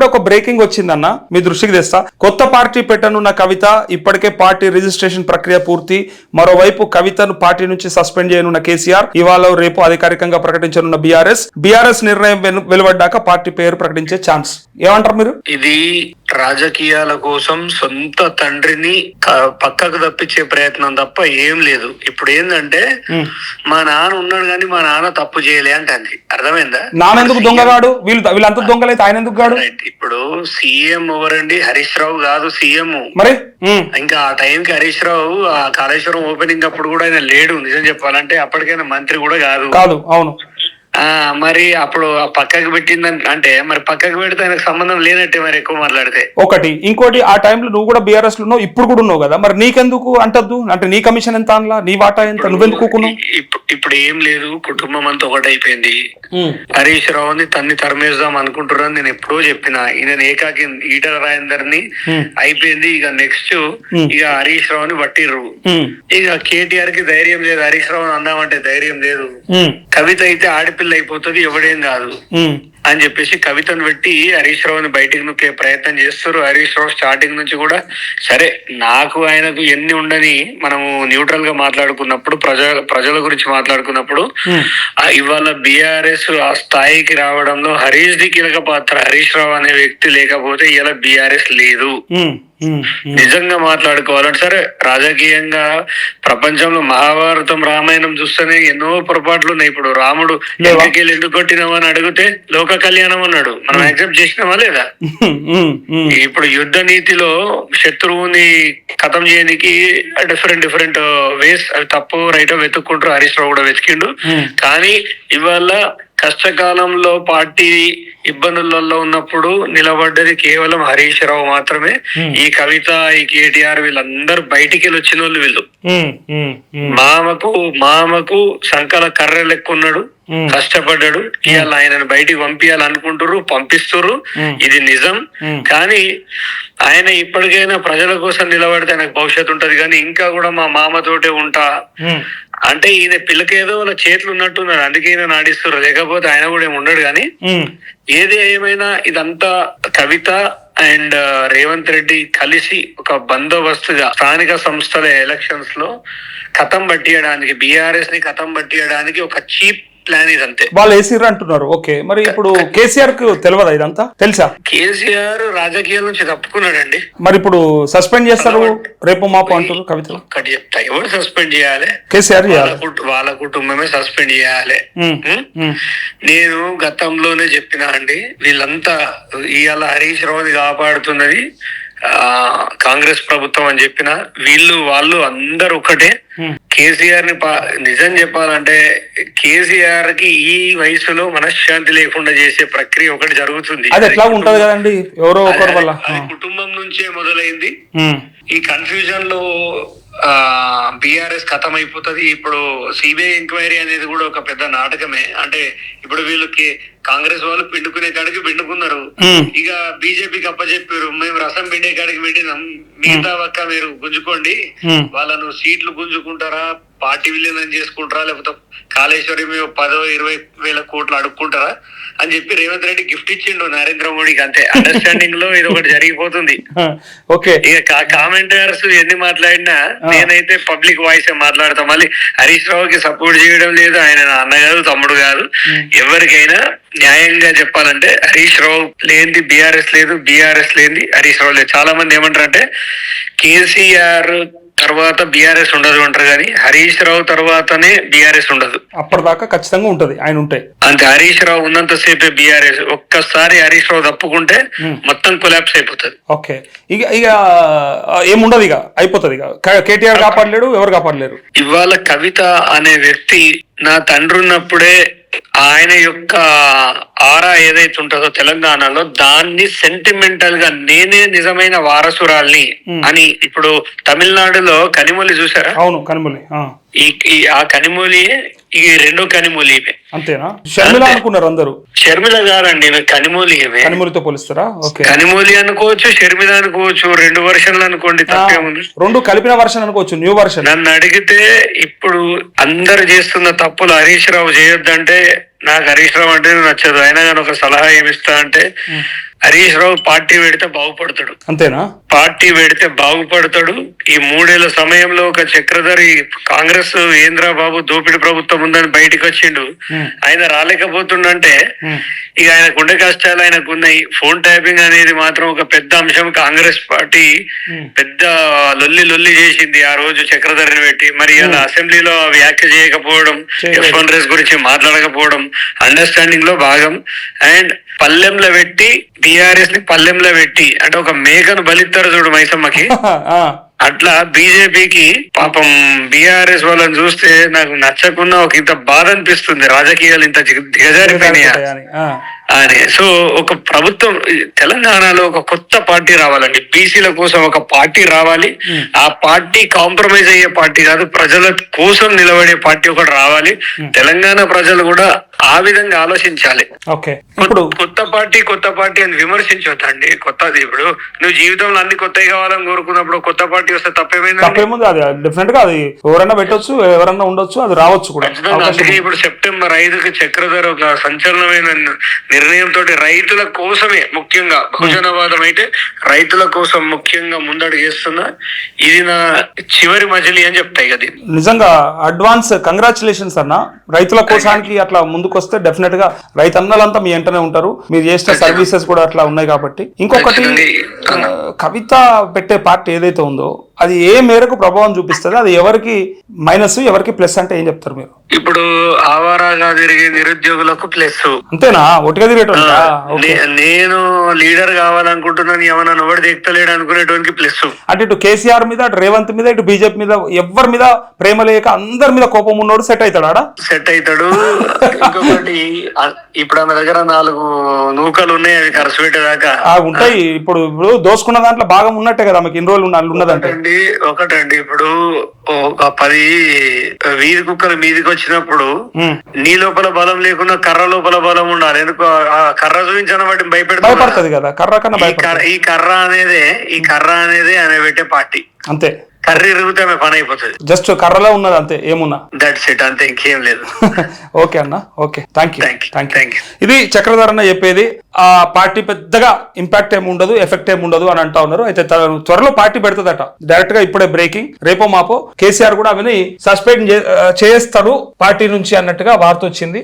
ఇప్పుడు ఒక బ్రేకింగ్ వచ్చిందన్న మీ దృష్టికి తెస్తా. కొత్త పార్టీ పెట్టనున్న కవిత ఇప్పటికే పార్టీ రిజిస్ట్రేషన్ ప్రక్రియ పూర్తి. మరోవైపు కవితను పార్టీ నుంచి సస్పెండ్ చేయనున్న కేసీఆర్ ఇవాళ రేపు అధికారికంగా ప్రకటించనున్న బీఆర్ఎస్. బీఆర్ఎస్ నిర్ణయం వెలువడ్డాక పార్టీ పేరు ప్రకటించే ఛాన్స్. ఏమంటారు మీరు? ఇది రాజకీయాల కోసం సొంత తండ్రిని పక్కకు తప్పించే ప్రయత్నం తప్ప ఏం లేదు. ఇప్పుడు ఏంటంటే. మా నాన్న ఉన్నాడు కానీ మా నాన్న తప్పు చేయలే అంటుంది. అర్థమైందా? నానెందుకు దొంగగాడు? వీళ్ళు వీళ్ళంతా దొంగలైతే ఆయన ఎందుకు గాడు ఇప్పుడు సీఎం ఎవరండి? హరీష్ రావు కాదు సీఎం. మరి? ఇంకా ఆ టైంకి హరీష్ రావు ఆ కాళేశ్వరం ఓపెనింగ్ అప్పుడు కూడా ఆయన లేడు నిజం చెప్పాలంటే అప్పటికైనా మంత్రి కూడా కాదు. కాదు అవును. మరి అప్పుడు ఆ పక్కకు పెట్టిందని అంటే మరి పక్కకు పెడితే ఆయనకు సంబంధం లేనట్టే మరి ఎక్కువ మాట్లాడితే. ఒకటి ఇంకోటి ఆ టైంలో నువ్వు కూడా బీఆర్ఎస్లో ఉన్నావు ఇప్పుడు కూడా ఉన్నావు కదా మరి నీకెందుకు అంటద్దు? అంటే నీ కమిషన్ ఎంత అనలా? నీ వాటా ఎంత? నువ్వెందుకు ఇప్పుడు ఏం లేదు కుటుంబం అంతా ఒకటైపోయింది. హరీష్ రావుని తన్ని తరిమేద్దాం అనుకుంటున్నాను నేను ఎప్పుడో చెప్పిన. ఈయన ఏకాకి ఈటల రాజేందర్ని Hmm. అయిపోయింది ఇక నెక్స్ట్. ఇక హరీష్ రావుని పట్టిర్రు. ఉమ్, ఇక కేటీఆర్కి ధైర్యం లేదు హరీష్ రావుని అందామంటే ధైర్యం లేదు. కవిత అయితే ఆడపిల్ల అయిపోతుంది ఎవడేం కాదు. అని చెప్పేసి కవితను పెట్టి హరీష్ రావుని బయటికి నొక్కే ప్రయత్నం చేస్తారు. హరీష్ రావు స్టార్టింగ్ నుంచి కూడా సరే నాకు ఆయనకు ఎన్ని ఉండని మనము న్యూట్రల్గా మాట్లాడుకున్నప్పుడు ప్రజల ప్రజల గురించి మాట్లాడుకున్నప్పుడు ఇవాళ బీఆర్ఎస్ ఆ స్థాయికి రావడంలో హరీష్ ది కీలక పాత్ర హరీష్ రావు అనే వ్యక్తి లేకపోతే ఇలా బీఆర్ఎస్ లేదు. నిజంగా మాట్లాడుకోవాలంటే సరే రాజకీయంగా ప్రపంచంలో మహాభారతం రామాయణం చూస్తేనే ఎన్నో పొరపాట్లు ఉన్నాయి. ఇప్పుడు రాముడు? ఎందుకెళ్ళి ఎందుకు కొట్టినావు అని అడిగితే లోక కళ్యాణం అన్నాడు. మనం యాక్సెప్ట్ చేసినామా లేదా. ఇప్పుడు యుద్ధ నీతిలో శత్రువుని ఖతం చేయడానికి డిఫరెంట్ డిఫరెంట్ వేస్ అవి తప్పు రైటో వెతుక్కుంటారు. హరీష్ రావు కూడా వెతికిండు. Hmm. కానీ ఇవాళ కష్టకాలంలో పార్టీ ఇబ్బందులలో ఉన్నప్పుడు నిలబడ్డది కేవలం హరీష్ రావు మాత్రమే. ఈ కవిత ఈ కేటీఆర్ వీళ్ళందరూ బయటికి వెళ్ళి వచ్చిన వాళ్ళు వీళ్ళు. మామకు మామకు సంకల కర్ర లెక్కున్నాడు. కష్టపడ్డాడు ఇవాళ ఆయనను బయటికి పంపించాలనుకుంటారు Hmm. ఇది నిజం. కానీ ఆయన ఇప్పటికైనా ప్రజల కోసం నిలబడితే ఆయనకు భవిష్యత్తు ఉంటది కానీ ఇంకా కూడా మా మామతోటే ఉంటా. అంటే ఈయన పిల్లకేదో వాళ్ళ చేతులు ఉన్నట్టున్నారు అందుకే ఈయన నాడిస్తున్నారు లేకపోతే ఆయన కూడా ఏమి ఉండడు కానీ. ఏది ఏమైనా ఇదంతా కవిత అండ్ రేవంత్ రెడ్డి కలిసి ఒక బందోబస్తుగా స్థానిక సంస్థల ఎలక్షన్స్లో కథం పట్టియడానికి బీఆర్ఎస్ని కథం పట్టియడానికి ఒక చీప్ ప్లాన్ ఇదంతే వాళ్ళు వేసిర్రు అంటున్నారు. ఓకే. మరి ఇప్పుడు కేసీఆర్కు తెలియదా ఇదంతా? తెలుసా? కేసీఆర్ రాజకీయాల నుంచి తప్పుకున్నాడండి. మరి ఇప్పుడు సస్పెండ్ చేస్తారు. రేపు మాపు అంటారు కవితలు. ఒకటి చెప్తా. ఎవరు సస్పెండ్ చేయాలి? కేసీఆర్ వాళ్ళ కుటుంబమే సస్పెండ్ చేయాలి. నేను గతంలోనే చెప్పినా అండి వీళ్ళంతా ఇవాళ హరీష్ రావుని కాపాడుతున్నది కాంగ్రెస్ ప్రభుత్వం అని చెప్పిన వీళ్ళు వాళ్ళు అందరు ఒకటే. కేసీఆర్ని నిజం చెప్పాలంటే కేసీఆర్కి ఈ వయసులో మనశ్శాంతి లేకుండా చేసే ప్రక్రియ ఒకటి జరుగుతుంది. అది ఎట్లా ఉంటది కదండి? ఎవరో ఒకరి వల్ల కుటుంబం నుంచే మొదలైంది. ఈ కన్ఫ్యూజన్లో బిఆర్ఎస్ ఖతం అయిపోతుంది ఇప్పుడు సిబిఐ ఎంక్వైరీ అనేది కూడా ఒక పెద్ద నాటకమే. అంటే ఇప్పుడు వీళ్ళకి కాంగ్రెస్ వాళ్ళు పిండుకునే కాడికి పిండుకున్నారు. ఇక బీజేపీకి అప్పచెప్పారు. మేము రసం పిండే కాడికి పెట్టినాం మిగతా పక్క మీరు గుంజుకోండి. వాళ్ళను సీట్లు గుంజుకుంటారా? పార్టీ విలీనం చేసుకుంటారా లేకపోతే కాళేశ్వరి మేము పదో ఇరవై వేల కోట్లు అడుక్కుంటారా అని చెప్పి రేవంత్ రెడ్డి గిఫ్ట్ ఇచ్చిండు నరేంద్ర మోడీకి అంతే. అండర్స్టాండింగ్లో ఇది ఒకటి జరిగిపోతుంది. ఓకే. ఇక కామెంటర్స్ ఎన్ని మాట్లాడినా నేనైతే పబ్లిక్ వాయిస్ మాట్లాడతా. మళ్ళీ హరీష్ రావుకి సపోర్ట్ చేయడం లేదు ఆయన నా అన్న కాదు తమ్ముడు కాదు ఎవరికైనా న్యాయంగా చెప్పాలంటే హరీష్ రావు లేనిది బీఆర్ఎస్ లేదు బీఆర్ఎస్ లేనిది హరీష్ రావు లేదు చాలా మంది ఏమంటారు అంటే కేసీఆర్ తర్వాత బీఆర్ఎస్ ఉండదు అంటారు కానీ హరీష్ రావు తర్వాతనే బీఆర్ఎస్ ఉండదు. అప్పటిదాకా ఖచ్చితంగా ఉంటది ఆయన ఉంటే. అంతే హరీష్ రావు ఉన్నంత సేపే బీఆర్ఎస్ ఒక్కసారి హరీష్ రావు తప్పుకుంటే. మొత్తం కొలాప్స్ అయిపోతుంది. ఓకే ఇక ఇక ఏముండదు ఇక అయిపోతుంది ఇక. కేటీఆర్ కాపాడలేడు ఎవరు కాపాడలేరు. ఇవాళ కవిత అనే వ్యక్తి నా తండ్రి ఉన్నప్పుడే ఆయన యొక్క ఆరా ఏదైతే ఉంటుందో తెలంగాణలో దాన్ని సెంటిమెంటల్గా నేనే నిజమైన వారసురాల్ని. అని ఇప్పుడు తమిళనాడులో కనిమొలి చూసారా అవును కనుమలి ఈ ఈ- ఆ కనిమొలి ఈ రెండో కనిమొలి ఈమె అంతేనా? షర్మిల అనుకున్నారు అందరూ? షర్మిల గారండి కనిమొలి ఈమె కనుమలితో పోలిస్తారా? ఓకే. కనిమొలి అనుకోవచ్చు షర్మిల అనుకోవచ్చు రెండు వర్షన్లు అనుకోండి తప్పేముంది రెండు కలిపిన వర్షన్ అనుకోవచ్చు న్యూ వర్షన్. నన్ను అడిగితే ఇప్పుడు అందరు చేస్తున్న తప్పులు హరీష్ రావు చేయొద్దంటే నాకు హరీష్ రావు అంటే నచ్చదు. అయినా కానీ ఒక సలహా ఏమిస్తా అంటే హరీష్ రావు పార్టీ పెడితే బాగుపడతాడు. అంతేనా? పార్టీ పెడితే బాగుపడతాడు ఈ మూడేళ్ళ సమయంలో ఒక చక్రధరి కాంగ్రెస్ ఏంద్రా బాబు దోపిడి ప్రభుత్వం ఉందని బయటకు వచ్చిండు. ఆయన రాలేకపోతుండంటే. ఇక ఆయనకు ఉండే కష్టాలు ఆయనకు ఉన్నాయి ఫోన్ ట్యాపింగ్ అనేది మాత్రం ఒక పెద్ద అంశం కాంగ్రెస్ పార్టీ. పెద్ద లొల్లి లొల్లి చేసింది ఆ రోజు చక్రధరిని పెట్టి మరి అలా అసెంబ్లీలో వ్యాఖ్య చేయకపోవడం. ఎఫ్ రేస్ గురించి మాట్లాడకపోవడం అండర్స్టాండింగ్లో భాగం అండ్ పల్లెంలో పెట్టి బీఆర్ఎస్ని పల్లెంలో పెట్టి అంటే ఒక మేకను బలిస్తారు చూడు మైసమ్మకి. అట్లా బీజేపీకి పాపం బీఆర్ఎస్ వాళ్ళని చూస్తే నాకు నచ్చకున్నా ఒక ఇంత బాధ అనిపిస్తుంది. రాజకీయాలు ఇంత దిగ- దిగజారిపోయినాయా? అని, సో ఒక ప్రభుత్వం తెలంగాణలో ఒక కొత్త పార్టీ రావాలండి. బీసీల కోసం ఒక పార్టీ రావాలి. ఆ పార్టీ కాంప్రమైజ్ అయ్యే పార్టీ కాదు ప్రజల కోసం నిలబడే పార్టీ ఒకటి రావాలి. తెలంగాణ ప్రజలు కూడా ఆ విధంగా ఆలోచించాలి. కొత్త- ఇప్పుడు కొత్త పార్టీ కొత్త పార్టీ అని విమర్శించొద్దండి. కొత్తది ఇప్పుడు. నువ్వు జీవితంలో అన్ని కొత్తవి కావాలని కోరుకున్నప్పుడు కొత్త పార్టీ వస్తే తప్పేమైందండి? తప్పేముంది అది డెఫినెట్గా అది ఎవరైనా పెట్టొచ్చు ఎవరన్నా ఉండొచ్చు అది రావచ్చు కూడా. ఇప్పుడు సెప్టెంబర్ ఐదుకి చక్రధర ఒక సంచలనమైన నిర్ణయంతో రైతుల కోసమే ముఖ్యంగా బహుజనవాదం అయితే రైతుల కోసం ముఖ్యంగా ముందడుగు చేస్తున్నా ఇది నా చివరి మజిలీ అని చెప్తాయి కదా నిజంగా అడ్వాన్స్ కంగ్రాచులేషన్స్ అన్న. రైతుల కోసానికి అట్లా ముందుకు వస్తే డెఫినెట్గా రైతన్నలంతా మీ వెంటనే ఉంటారు. మీరు చేసిన సర్వీసెస్ కూడా అట్లా ఉన్నాయి కాబట్టి. ఇంకొకటి కవిత పెట్టే పార్టీ ఏదైతే ఉందో అది ఏ మేరకు ప్రభావం చూపిస్తుంది? అది ఎవరికి మైనస్ ఎవరికి ప్లస్ అంటే ఏం చెప్తారు మీరు? ఇప్పుడు ఆవారాగా తిరిగే నిరుద్యోగులకు ప్లస్ అంతేనా? ఓకే నేను లీడర్ కావాలనుకుంటున్నాను ఏమన్నా ఎవడు దిగుతలేడు అనుకునేటువంటి ప్లస్. అంటే ఇటు కేసీఆర్ మీద అటు రేవంత్ మీద ఇటు బీజేపీ మీద ఎవరి మీద ప్రేమ లేక అందరి మీద కోపం ఉన్నోడు సెట్ అవుతాడు ఆడ? సెట్ అవుతాడు. ఇంకొకటి ఇప్పుడు ఆమె దగ్గర నాలుగు నూకలు ఉన్నాయి అవి ఖర్చు పెట్టేదాకా. ఆ ఉంటాయి. ఇప్పుడు ఇప్పుడు దోసుకున్న దాంట్లో భాగం ఉన్నట్టే కదా మీకు ఇన్ని రోజులు ఉన్న- ఉన్నదంటే. ఒకటండి ఇప్పుడు ఒక పది వీధి కుక్కలు మీదికి వచ్చినప్పుడు. నీ లోపల బలం లేకుండా కర్ర లోపల బలం ఉండాలి. ఎందుకు? కర్ర చూపించిన వాటిని భయపెడతా భయపడుతుంది కదా. కర్ర కన్నా ఈ భయపడుతుంది. కర్ర అనేదే ఈ కర్ర అనేది ఆమె పెట్టే పార్టీ. అంతే. కర్ర ఇరిగితే ఆమె పని అయిపోతుంది. జస్ట్ కర్రలో ఉన్నది అంతే ఏమున్నా. దట్స్ ఇట్ అంతే ఇంకేం లేదు. ఓకే అన్న okay. Thank you. Thank you. ఇది చక్రధర్ అన్న చెప్పేది. ఆ పార్టీ పెద్దగా ఇంపాక్ట్ ఏమి ఉండదు ఎఫెక్ట్ ఏమి ఉండదు అని అంటా ఉన్నారు. అయితే త్వరలో పార్టీ పెడుతుందట. డైరెక్ట్గా ఇప్పుడే బ్రేకింగ్ రేపో మాపో కేసీఆర్ కూడా ఆమెని సస్పెండ్ చేస్తాడు పార్టీ నుంచి అన్నట్టుగా వార్త వచ్చింది.